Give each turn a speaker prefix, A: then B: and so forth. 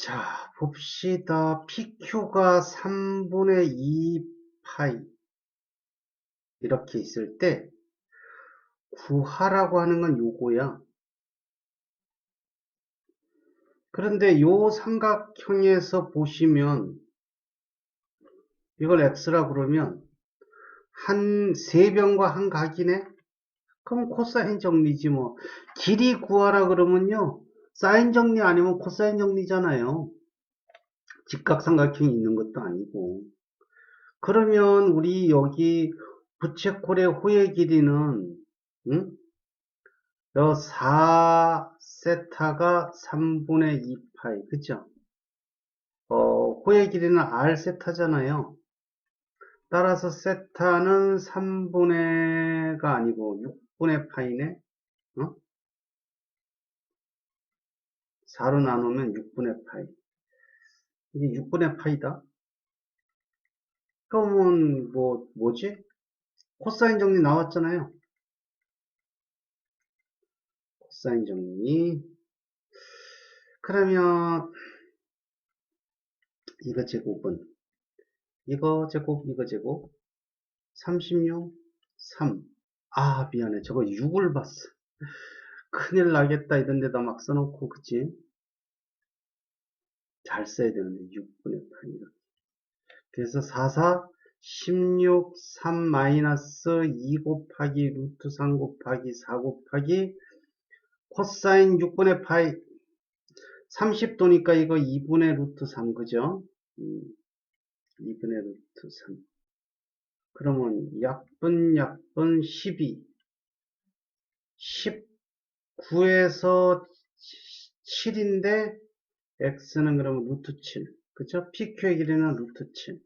A: 자, 봅시다. PQ가 3분의 2 파이. 이렇게 있을 때, 구하라고 하는 건 요거야. 그런데 요 삼각형에서 보시면, 이걸 x라 그러면, 한 세 변과 한 각이네? 그럼 코사인 정리지 뭐. 길이 구하라 그러면요. 사인 정리 아니면 코사인 정리잖아요. 직각삼각형이 있는 것도 아니고. 그러면 우리 여기 부채꼴의 호의 길이는 응? 여 4세타가 3분의 2파이 그죠? 어, 호의 길이는 r 세타잖아요. 따라서 세타는 3분의가 아니고 6분의 파이네. 어? 4로 나누면 6분의 파이. 이게 6분의 파이다. 그러면 뭐 뭐지? 코사인 정리 나왔잖아요. 코사인 정리. 그러면 이거 제곱은 이거 제곱 이거 제곱 36 3. 아 미안해 저거 6을 봤어. 큰일 나겠다 이런 데다 막 써놓고 그치? 잘 써야 되는데 6분의 8 이렇게. 그래서 4, 4, 16, 3 마이너스 2 곱하기 루트 3 곱하기 4 곱하기 코사인 6분의 파이 30도니까 이거 2분의 루트 3 그죠? 음, 2분의 루트 3 그러면 약분 약분 12 19에서 7인데 x는 그러면 루트 7 그죠? PQ의 길이는 루트 7